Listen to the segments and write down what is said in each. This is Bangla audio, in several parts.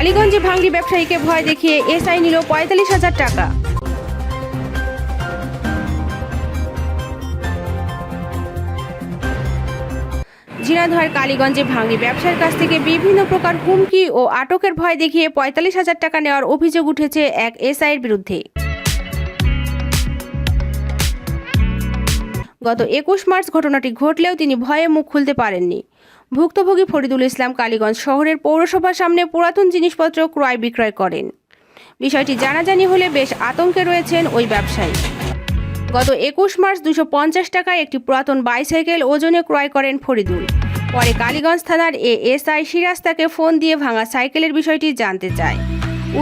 আলীগঞ্জে ভাঙড়ি ব্যবসায়ীকে ভয় দেখিয়ে এসআই নিল পঁয়তাল্লিশ হাজার টাকা। ঝিনাধর কালীগঞ্জে ভাঙড়ি ব্যবসার কাছ থেকে বিভিন্ন প্রকার হুমকি ও আটকের ভয় দেখিয়ে পঁয়তাল্লিশ হাজার টাকা নেওয়ার অভিযোগ উঠেছে এক এসআইয়ের বিরুদ্ধে। গত একুশ মার্চ ঘটনাটি ঘটলেও তিনি ভয়ে মুখ খুলতে পারেননি। ভুক্তভোগী ফরিদুল ইসলাম কালীগঞ্জ শহরের পৌরসভার সামনে পুরাতন জিনিসপত্র ক্রয় বিক্রয় করেন। বিষয়টি জানাজানি হলে বেশ আতঙ্কে রয়েছেন ওই ব্যবসায়ী। গত একুশ মার্চ দুশো পঞ্চাশ টাকায় একটি পুরাতন বাইসাইকেল ওজনে ক্রয় করেন ফরিদুল। পরে কালীগঞ্জ থানার এ এসআই সিরাজ তাকে ফোন দিয়ে ভাঙা সাইকেলের বিষয়টি জানতে চায়।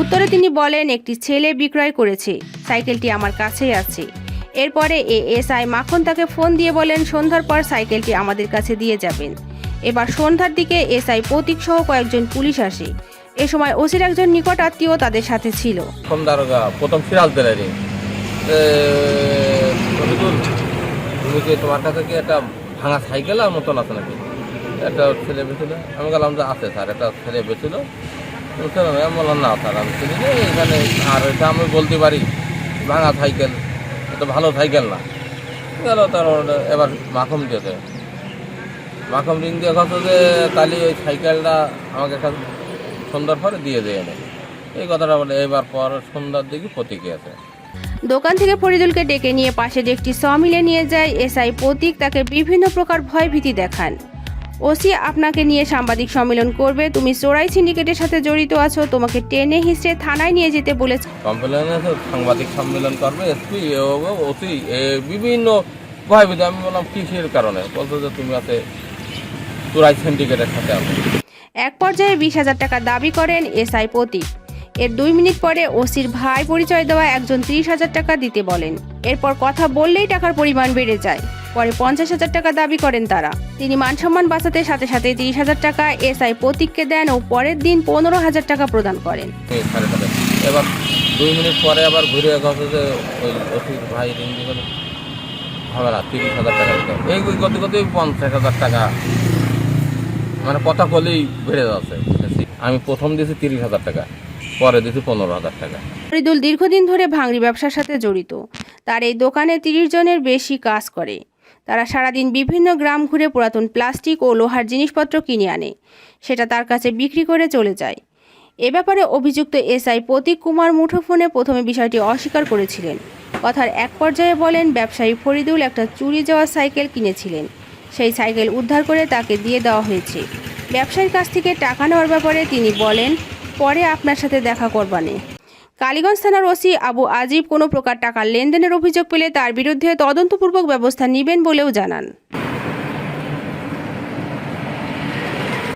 উত্তরে তিনি বলেন, একটি ছেলে বিক্রয় করেছে। সাইকেলটি আমার কাছেই আছে। এরপরে এ এসআই মাখন তাকে ফোন দিয়ে বলেন, সন্ধ্যার পর সাইকেলটি আমাদের কাছে দিয়ে যাবেন। এবার সন্ধ্যার দিকে এসআই প্রতীক সহ কয়েকজন পুলিশ আসে। এ সময় ওসির একজন নিকট আত্মীয় তাদের সাথে ছিল। প্রথম সিরাজ তুমি কি তোমার কাছে কি একটা ভাঙা সাইকেল আর মতন আছে নাকি? একটা ছেলে বেছিল আমি বললাম যে আছে স্যার, একটা ছেলে বেছিল আমি বললাম, না, স্যার, আমি চিনি এখানে আর এটা আমি বলতে পারি, ভাঙা সাইকেল। এটা ভালো সাইকেল না। গেল তার এবার মাখম দিয়েছে মাখম রিং দিয়ে কথা যে তাহলে ওই সাইকেলটা আমাকে একটা সন্ধ্যার পরে দিয়ে দেয় এনে এই কথাটা বলে, এবার পর সন্ধ্যার দিকে প্রতীকী আছে। দোকান থেকে ফরিদুলকে ডেকে নিয়ে পাশে যে একটি সমিলে নিয়ে যায় এসআই প্রতীক, তাকে বিভিন্ন প্রকার ভয় ভীতি দেখান। ওসি আপনাকে নিয়ে সাংবাদিক সম্মেলন করবে। তুমি চোরাই সিন্ডিকেটের সাথে জড়িত আছো তোমাকে টেনে হিসড়ে থানায় নিয়ে যেতে বলেছে। কমপ্লেনে সাংবাদিক সম্মেলন করবে এসপি অতি বিভিন্ন ভয়ভীতি। আমি বললাম কিসের কারণে? বলতো যে তুমি আছে চুরাই সিন্ডিকেটের সাথে আছো। এক পর্যায়ে বিশ হাজার টাকা দাবি করেন এসআই প্রতীক। এর দুই মিনিট পরে ওসির ভাই পরিচয় দেওয়া একজন ত্রিশ হাজার টাকা দিতে বলেন। এরপর কথা বললেই টাকার পরিমাণ বেড়ে যায়। পরে পঞ্চাশ হাজার টাকা দাবি করেন তারা। তিনি মানসম্মান বাঁচাতে সাথে সাথে তিরিশ হাজার টাকা এসআই প্রতীককে দেন ও পরের দিন পনেরো হাজার টাকা প্রদান করেন। এবার দুই মিনিট পরে আবার ঘুরে গেছে যে ওই ভাই হবে না তিরিশ হাজার টাকা এই করতে করতে পঞ্চাশ হাজার টাকা। মানে কথা বলেই বেড়ে যাচ্ছে। আমি প্রথম দিয়েছি তিরিশ হাজার টাকা পরে দিয়েছি পনেরো হাজার টাকা। ফরিদুল দীর্ঘদিন ধরে ভাঙড়ি ব্যবসার সাথে জড়িত। তার এই দোকানে তিরিশ জনের বেশি কাজ করে। তারা সারাদিন বিভিন্ন গ্রাম ঘুরে পুরাতন প্লাস্টিক ও লোহার জিনিসপত্র কিনে আনে। সেটা তার কাছে বিক্রি করে চলে যায়। এ ব্যাপারে অভিযুক্ত এসআই প্রতীক কুমার মুঠোফোনে প্রথমে বিষয়টি অস্বীকার করেছিলেন। কথার এক পর্যায়ে বলেন, ব্যবসায়ী ফরিদুল একটা চুরি যাওয়া সাইকেল কিনেছিলেন। সেই সাইকেল উদ্ধার করে তাকে দিয়ে দেওয়া হয়েছে। ব্যবসায়ীর কাছ থেকে টাকা নেওয়ার ব্যাপারে তিনি বলেন, পরে আপনার সাথে দেখা করবানে। কালীগঞ্জ থানার ওসি আবু আজিব কোনো প্রকার টাকার লেনদেনের অভিযোগ পেলে তার বিরুদ্ধে তদন্তপূর্বক ব্যবস্থা নেবেন বলেও জানান।